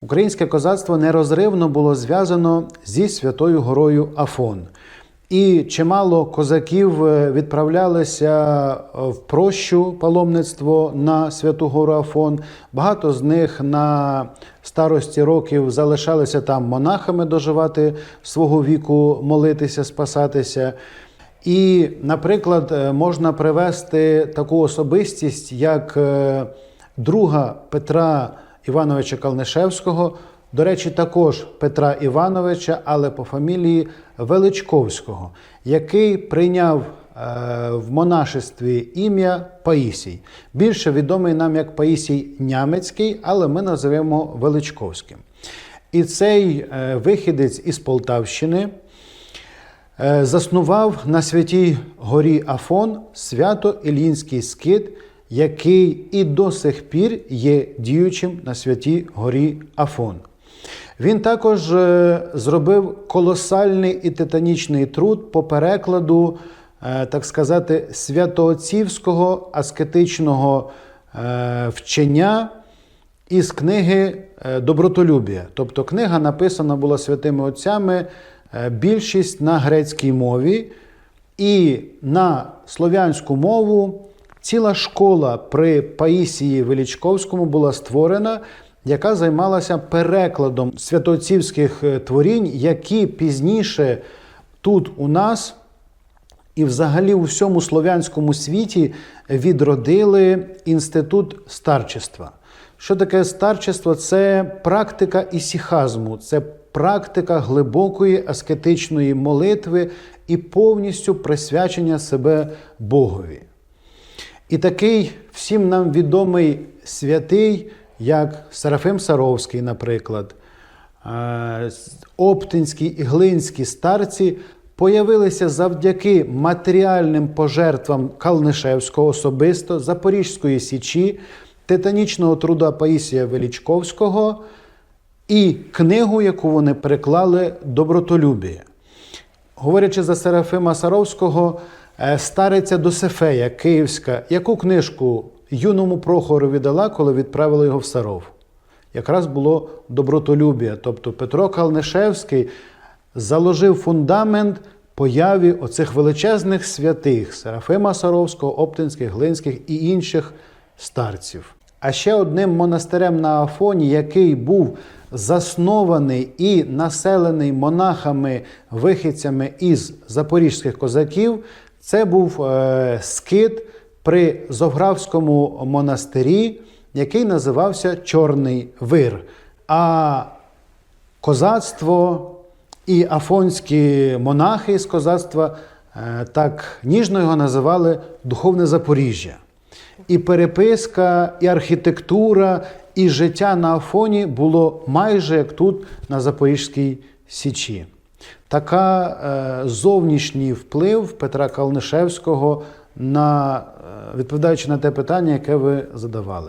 Українське козацтво нерозривно було зв'язано зі Святою Горою Афон. І чимало козаків е, відправлялися е, в прощу паломництво на Святу Гору Афон. Багато з них на старості років залишалися там монахами доживати свого віку, молитися, спасатися. І, наприклад, е, можна привести таку особистість, як друга Петра Івановича Калнишевського, до речі, також Петра Івановича, але по фамілії Величковського, який прийняв е, в монашестві ім'я Паїсій. Більше відомий нам як Паїсій Нямецький, але ми називаємо Величковським. І цей е, вихідець із Полтавщини е, заснував на святій горі Афон свято-Ілінський скит, який і до сих пір є діючим на святій горі Афон. Він також е, зробив колосальний і титанічний труд по перекладу, е, так сказати, святоотцівського аскетичного е, вчення із книги Добротолюбія. Тобто книга написана була святими отцями, більшість на грецькій мові, і на слов'янську мову ціла школа при Паїсії Величковському була створена, яка займалася перекладом святоотцівських е, творінь, які пізніше тут у нас і взагалі у всьому слов'янському світі відродили інститут старчества. Що таке старчество? Це практика ісіхазму, це практика глибокої аскетичної молитви і повністю присвячення себе Богові. І такий всім нам відомий святий, як Серафим Саровський, наприклад, Оптинські і Глинські старці появилися завдяки матеріальним пожертвам Калнишевського особисто, Запорізької Січі, титанічного труда Паїсія Величковського і книгу, яку вони переклали Добротолюбіє. Говорячи за Серафима Саровського, стариця Досифея Київська, яку книжку юному Прохору віддала, коли відправила його в Саров? Якраз було добротолюбія. Тобто Петро Калнишевський заложив фундамент появі оцих величезних святих Серафима Саровського, Оптинських, Глинських і інших старців. А ще одним монастирем на Афоні, який був заснований і населений монахами-вихідцями із запорізьких козаків, це був е, скит при Зовграфському монастирі, який називався Чорний Вир. А козацтво і афонські монахи з козацтва е, так ніжно його називали Духовне Запоріжжя. І переписка, і архітектура, і життя на Афоні було майже як тут на Запорізькій Січі. Така е, зовнішній вплив Петра Калнишевського на е, відповідаючи на те питання, яке ви задавали.